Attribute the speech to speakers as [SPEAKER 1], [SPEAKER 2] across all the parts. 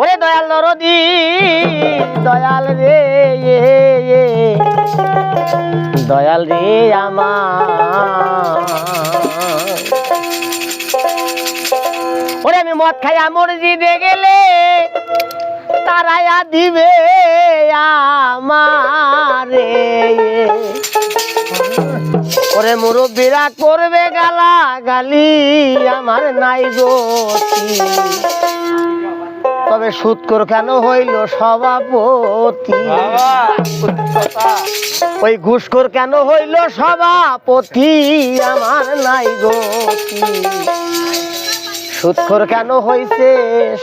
[SPEAKER 1] ওরে দয়াল দরদি দয়াল রে দয়াল রে আমার। ওরে আমি মদ খাইয়া মসজিদে গেলে তারায়া দিবে আমারে ওরে মুরব্বীরা করবে গালা গালি আমার নাই গতি তবে সুৎকর কেন হইল সভাপতি? ওই ঘুষখোর কেন হইল সভাপতি? আমার নাই গতি। সুৎখোর কেন হইছে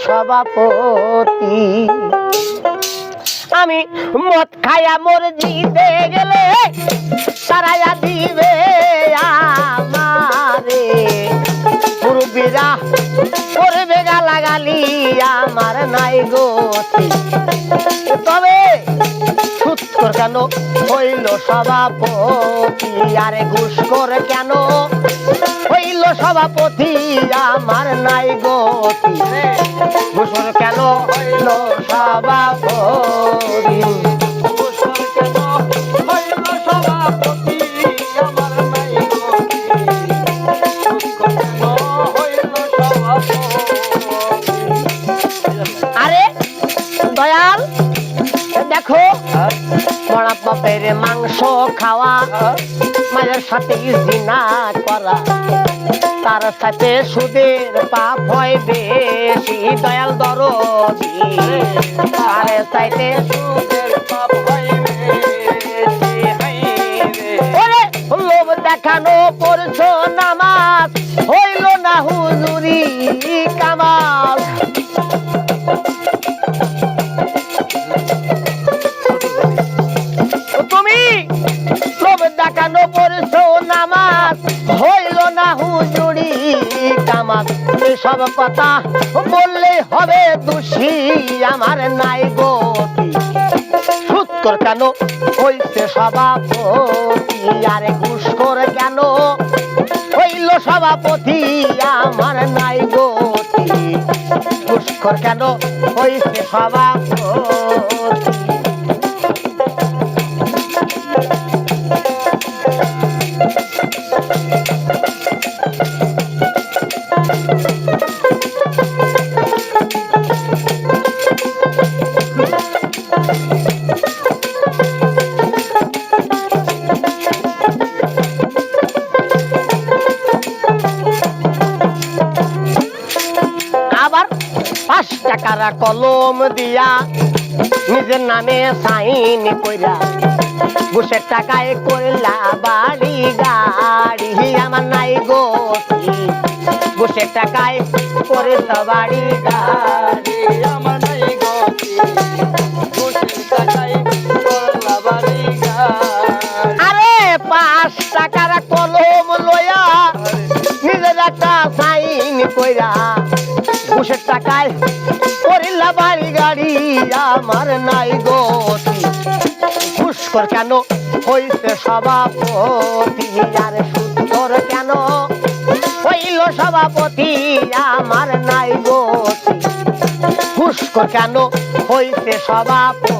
[SPEAKER 1] সভাপতি? আমি মদ খায়া মসজিদে গেলে তারায়া দিবে আমারে গালাগালি আমার নাই গতি তবে সুৎকর কেন হইল সভাপতি? আরে ঘুষখোর কেন হইল সভাপতি? আমার নাই গতি ঘুষখোর কেন হইল সভাপতি? দয়াল। দেখো মরা বাপের মাংস খাওয়া মায়ের সাথে জিনা করা। তার সাথে সুদের পাপ হয় বেশি। দয়াল দরদি তার সাথে সুদের পাপ এসব কথা বললে হবে দোষী আমার নাই গতি সুৎকর কেন হইছে সভাপতি? আরে ঘুষখোর কেন হইল সভাপতি আমার নাই গতি ঘুষখোর কেন হইছে সভাপতি? আবার পাঁচ টাকার কলম দিয়া নিজের নামে সাইন কইরা ঘুষের টাকায় করলা বাড়ি গাড়ি। আমার নাই গতি ঘুষের টাকায় করে বাড়ি গাড়ি। আমার নাই গাড়ি। আরে পাঁচ টাকার কলম লয়া নিজের একটা সাইন কইরা ঘুষের টাকায় করিলা বাড়ি গাড়ি, আমার নাই গতি। ঘুষকর কেন হইছে সভাপতি? আর সুন্দর কেন হইল সভাপতি? আমার নাই গতি। ঘুষকর কেন হইছে সভাপতি?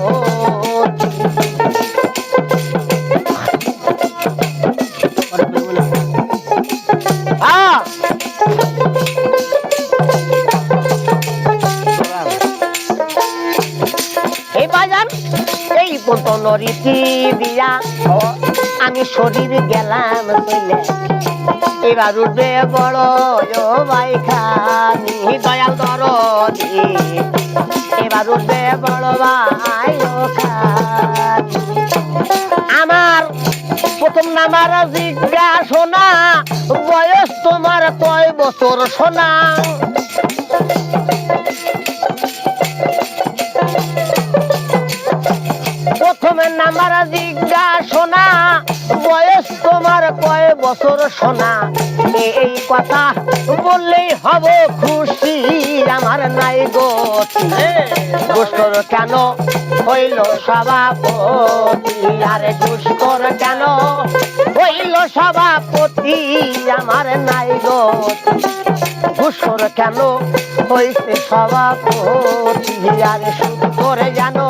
[SPEAKER 1] পতন রীতি দিয়া আমি শরীর গেলাম চলে এবার উঠবে বড় ভাই দয়াল দরদি। এবার উঠবে বড় ভাই আমার প্রথম নামার জিজ্ঞাসনা বয়স তোমার কয় বছর সোনা বয়স তোমার কয় বছর সোনা? এই কথা বললেই হব খুশি, আমার নাই গতি দুষ্কর কেন হইল সভাপতি? আরে দুষ্কর কেন হইল সভাপতি? আমার নাই ঘুষর কেন হইছে সভাপতি? আরে শুধু করে জানো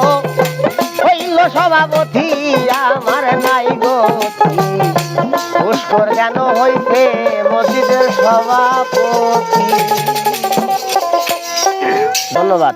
[SPEAKER 1] সভাপতি আমার নাই গো পুষ্কর কেন হইতে মসজিদের সভাপতি। ধন্যবাদ।